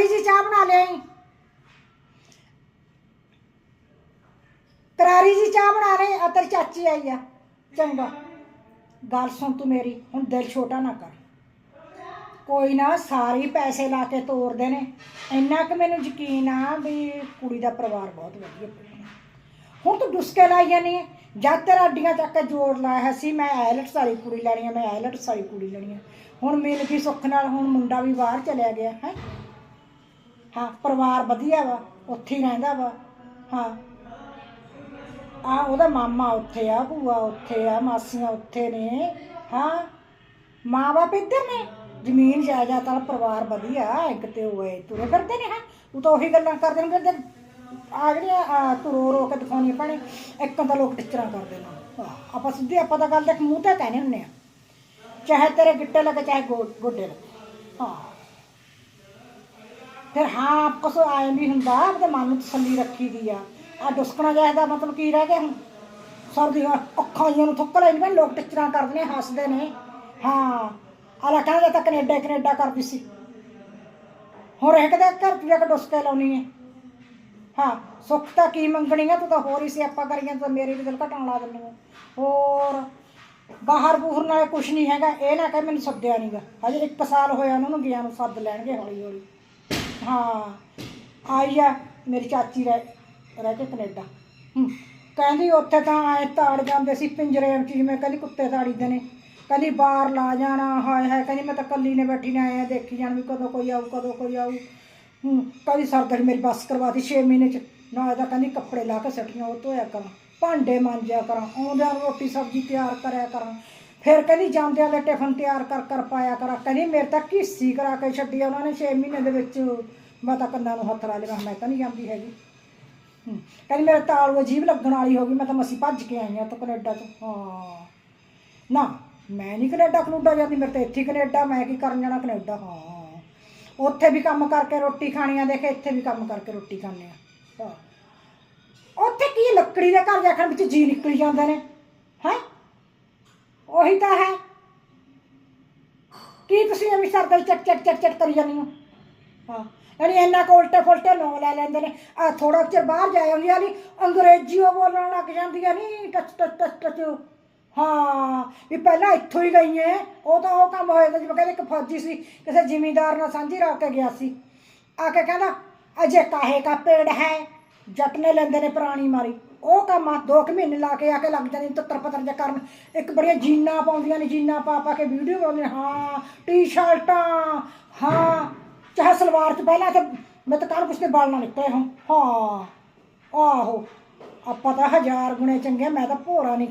ਕਰਾਰੀ ਜੀ ਚਾਹ ਬਣਾ ਲਿਆਈ। ਕਰਾਰੀ ਜੀ ਚਾਹ ਬਣਾ ਰਹੇ ਆ ਤੇਰੀ ਚਾਚੀ ਆਈ ਆ। ਚੰਗਾ। ਗੱਲ ਸੁਣ ਤੂੰ ਮੇਰੀ, ਹੁਣ ਦਿਲ ਛੋਟਾ ਨਾ ਕਰ। ਕੋਈ ਨਾ, ਸਾਰੇ ਪੈਸੇ ਲਾ ਕੇ ਤੋਰਦੇ ਨੇ। ਇੰਨਾ ਕਿ ਮੈਨੂੰ ਯਕੀਨ ਆ ਵੀ ਕੁੜੀ ਦਾ ਪਰਿਵਾਰ ਬਹੁਤ ਵਧੀਆ ਹੁਣ ਤੂੰ ਡੁਸਕੇ ਲਾਈ ਜਾਨੀ ਹੈ ਜਦ ਤੇਰਾ ਅੱਡੀਆਂ ਚੱਕ ਕੇ ਜੋੜ ਲਾਇਆ ਸੀ, ਮੈਂ ਆਇਲਟਸ ਵਾਲੀ ਕੁੜੀ ਲੈਣੀ ਆ, ਮੈਂ ਆਇਲਟਸ ਵਾਲੀ ਕੁੜੀ ਲੈਣੀ ਆ। ਹੁਣ ਮਿਲ ਗਈ ਸੁੱਖ ਨਾਲ, ਹੁਣ ਮੁੰਡਾ ਵੀ ਬਾਹਰ ਚਲਿਆ ਗਿਆ, ਹੈ। ਹਾਂ, ਪਰਿਵਾਰ ਵਧੀਆ ਵਾ, ਉੱਥੇ ਹੀ ਰਹਿੰਦਾ ਵਾ, ਹਾਂ। ਆ ਉਹਦਾ ਮਾਮਾ ਉੱਥੇ ਆ, ਭੂਆ ਉੱਥੇ ਆ, ਮਾਸੀਆਂ ਉੱਥੇ ਨੇ, ਹਾਂ। ਮਾਂ-ਬਾਪ ਇੱਧਰ ਨੇ, ਜ਼ਮੀਨ ਜਾਇਦਾਦ ਵਾਲਾ ਪਰਿਵਾਰ ਵਧੀਆ, ਇੱਕ ਤੇ ਹੋਏ ਤੁਰੇ ਫਿਰਦੇ ਨੇ, ਹਾਂ। ਉਹ ਤਾਂ ਉਹੀ ਗੱਲਾਂ ਕਰਦੇ ਨੇ ਫਿਰ ਆ ਜਿਹੜੀਆਂ ਤੂੰ ਰੋ ਰੋ ਕੇ ਦਿਖਾਉਣੀ ਭੈਣੇ ਇੱਕ ਤਾਂ ਲੋਕ ਟਿਚਰਾਂ ਕਰਦੇ ਨੇ ਆਪਾਂ ਸਿੱਧੀ ਆਪਾਂ ਤਾਂ ਗੱਲ ਦੇਖ ਮੂੰਹ ਤੇ ਕਹਿੰਦੇ ਹੁੰਨੇ ਆ। ਚਾਹੇ ਤੇਰੇ ਗਿੱਟੇ ਲੱਗੇ, ਚਾਹੇ ਗੋ- ਗੋਡੇ ਲੱਗੇ, ਹਾਂ। ਫਿਰ ਹਾਂ ਕੁਛ ਆਏ ਨਹੀਂ ਹੁੰਦਾ ਆਪਣੇ ਮਨ ਨੂੰ ਤਸੱਲੀ ਰੱਖੀ ਦੀ ਆ। ਆ ਡੁਸਕਣਾ ਜਾਇਦਾ ਦਾ ਮਤਲਬ ਕੀ ਰਹਿ ਗਿਆ ਹੁਣ? ਸਰਦੀ ਅੱਖਾਂ ਜਿਹੀਆਂ ਨੂੰ ਥੁੱਕ ਲੈਣ ਵੀ ਲੋਕ ਟਿਚਰਾਂ ਕਰਦੇ ਨੇ, ਹੱਸਦੇ ਨੇ। ਹਾਂ ਆਲਾ ਕਹਿੰਦਾ ਤਾਂ ਕੈਨੇਡਾ ਕੈਨੇਡਾ ਕਰਦੀ ਸੀ। ਹੁਣ ਇਹ ਕਦੇ ਘਰ ਚ ਜਾ ਕੇ ਡੁਸਕੇ ਲਾਉਣੀ ਹੈ ਹਾਂ, ਸੁੱਖ ਤਾਂ ਕੀ ਮੰਗਣੀ ਆ, ਤੂੰ ਤਾਂ ਹੋਰ ਹੀ ਸਿਆਪਾ ਕਰੀਆਂ ਤੂੰ ਤਾਂ ਮੇਰੇ ਵੀ ਦਿਲ ਘਟਾਉਣ ਲਾ ਦਿੰਦੀ ਆ। ਹੋਰ, ਬਾਹਰ ਬੂਹਰ ਨਾਲ ਕੁਛ ਨਹੀਂ ਹੈਗਾ, ਇਹ ਨਾ ਕਹਿ ਮੈਨੂੰ ਸੱਦਿਆ ਨਹੀਂਗਾ ਹਜੇ ਇੱਕ ਸਾਲ ਹੋਇਆ ਉਹਨਾਂ ਨੂੰ ਗਿਆ ਨੂੰ ਸੱਦ ਲੈਣਗੇ ਹੌਲੀ ਹੌਲੀ ਹਾਂ। ਆਈ ਆ ਮੇਰੀ ਚਾਚੀ ਰਹਿ ਰਹਿ ਕੇ ਕੈਨੇਡਾ। ਹੂੰ। ਕਹਿੰਦੀ ਉੱਥੇ ਤਾਂ ਐ ਤਾੜ ਜਾਂਦੇ ਸੀ ਪਿੰਜਰੇ ਵਿੱਚ ਜਿਵੇਂ ਕਹਿੰਦੀ ਕੁੱਤੇ ਤਾੜੀਦੇ ਨੇ। ਕਹਿੰਦੀ ਬਾਹਰ ਲਾ ਜਾਣਾ, ਹਾਏ ਹਾਏ, ਕਹਿੰਦੀ ਮੈਂ ਤਾਂ ਕੱਲੀ ਨੇ ਬੈਠੀ ਨੇ ਆਇਆ ਦੇਖੀ ਜਾਣ ਵੀ ਕਦੋਂ ਕੋਈ ਆਊ, ਕਦੋਂ ਕੋਈ ਆਊ। ਹੂੰ। ਕਹਿੰਦੀ ਸਰਦੜੀ ਮੇਰੀ ਬੱਸ ਕਰਵਾਤੀ 6 ਮਹੀਨੇ ਚ। ਨਾ ਇਹਦਾ ਕਹਿੰਦੀ ਕੱਪੜੇ ਲਾ ਕੇ ਸੱਟੀਆਂ, ਉਹ ਧੋਇਆ ਕਰਾਂ, ਭਾਂਡੇ ਮਾਂਜਿਆ ਕਰਾਂ, ਆਉਂਦਿਆਂ ਰੋਟੀ ਸਬਜ਼ੀ ਤਿਆਰ ਕਰਿਆ ਕਰਾਂ। ਫਿਰ ਕਹਿੰਦੀ ਜਾਂਦਿਆਂ ਦੇ ਟਿਫਨ ਤਿਆਰ ਕਰ ਕਰ ਪਾਇਆ ਕਰਾਂ। ਕਹਿੰਦੀ ਮੇਰੇ ਤਾਂ ਘੀਸੀ ਕਰਾ ਕੇ ਛੱਡੀ ਉਹਨਾਂ ਨੇ 6 ਮਹੀਨੇ ਦੇ ਵਿੱਚ ਮੈਂ ਤਾਂ ਕੰਨਾਂ ਨੂੰ ਹੱਥ ਲਾ ਲਿਆ, ਮੈਂ ਤਾਂ ਨਹੀਂ ਜਾਂਦੀ ਹੈਗੀ। ਕਹਿੰਦੀ ਮੇਰੇ ਤਾਲੂ ਅਜੀਬ ਲੱਗਣ ਵਾਲੀ ਹੋ ਗਈ, ਮੈਂ ਤਾਂ ਮਸੀ ਭੱਜ ਕੇ ਆਈ ਆ ਤਾਂ ਕੈਨੇਡਾ ਤੋਂ। ਹਾਂ। ਨਾ, ਮੈਂ ਨਹੀਂ ਕੈਨੇਡਾ, ਕਨੂਡਾ ਜਾਂਦੀ, ਮੇਰੇ ਤਾਂ ਇੱਥੇ ਹੀ ਕੈਨੇਡਾ, ਮੈਂ ਕੀ ਕਰਨ ਜਾਣਾ ਕੈਨੇਡਾ? ਹਾਂ। ਉੱਥੇ ਵੀ ਕੰਮ ਕਰਕੇ ਰੋਟੀ ਖਾਣੀ ਆ, ਦੇਖੇ ਇੱਥੇ ਵੀ ਕੰਮ ਕਰਕੇ ਰੋਟੀ ਖਾਣੇ ਆ। ਹਾਂ। ਉੱਥੇ ਕੀ ਲੱਕੜੀ ਦੇ ਘਰ ਜਾਖਣ ਵਿੱਚ ਜੀ ਨਿਕਲੀ ਜਾਂਦੇ ਨੇ, ਹੈ? ਉਹੀ ਤਾਂ ਹੈ। ਕੀ ਤੁਸੀਂ ਐਵੇਂ ਸਰਦਾ ਚੱਟ ਚੱਟ ਚੱਟ ਚੱਟ ਕਰੀ ਜਾਂਦੇ ਹੋ? ਹਾਂ। ਯਾਨੀ ਇੰਨਾ ਕੋ ਉਲਟੇ ਫੁਲਟੇ ਨੋ ਲੈ ਲੈਂਦੇ ਨੇ। ਆ ਥੋੜਾ ਚਿਰ ਬਾਹਰ ਜਾ ਆਉਂਦੀਆਂ ਨਹੀਂ ਅੰਗਰੇਜ਼ੀ ਉਹ ਬੋਲਣ ਲੱਗ ਜਾਂਦੀਆਂ ਨਹੀਂ ਟਚ ਟੱਚ ਟੱਚ ਟਚ। ਹਾਂ, ਵੀ ਪਹਿਲਾਂ ਇੱਥੋਂ ਹੀ ਗਈ ਐ ਉਹ ਤਾਂ ਉਹ ਕੰਮ ਹੋਇਆ ਜਿਵੇਂ ਕਹਿੰਦੇ ਇੱਕ ਫੌਜੀ ਸੀ, ਕਿਸੇ ਜ਼ਿਮੀਂਦਾਰ ਨਾਲ ਸਾਂਝੀ ਰੱਖ ਕੇ ਗਿਆ ਸੀ। ਆ ਕੇ ਕਹਿੰਦਾ, ਅਜੇ ਕਾਹੇ ਕਾ ਪੇੜ ਹੈ? ਜੱਟ ਲੈਂਦੇ ਨੇ ਪੁਰਾਣੀ ਮਾਰੀ। ਉਹ ਕੰਮ ਆ, ਦੋ ਕੁ ਮਹੀਨੇ ਲਾ ਕੇ ਆ ਕੇ ਲੱਗ ਜਾਂਦੇ ਤੱਤਰ ਪਤਰ ਜਿਹਾ ਕਰਨ। ਇੱਕ ਬੜੀਆਂ ਜੀਨਾ ਪਾਉਂਦੀਆਂ ਨੇ, ਜੀਨਾਂ ਪਾ ਪਾ ਕੇ ਵੀਡੀਓ ਬਣਾਉਂਦੀਆਂ ਹਾਂ, ਟੀ-ਸ਼ਰਟਾਂ, ਹਾਂ, ਚਾਹੇ ਸਲਵਾਰ ਚ ਪਹਿਲਾਂ ਤੇ ਮੈਂ ਤਾਂ ਕੱਲ ਕੁਛ ਤੇ ਬਾਲ ਨਾ ਨਿਕਲੇ ਹਾਂ। ਹਾਂ, ਆਹੋ, ਆਪਾਂ ਤਾਂ ਹਜ਼ਾਰ ਗੁਣੇ ਚੰਗੇ ਮੈਂ ਤਾਂ ਭੋਰਾ ਨਹੀਂ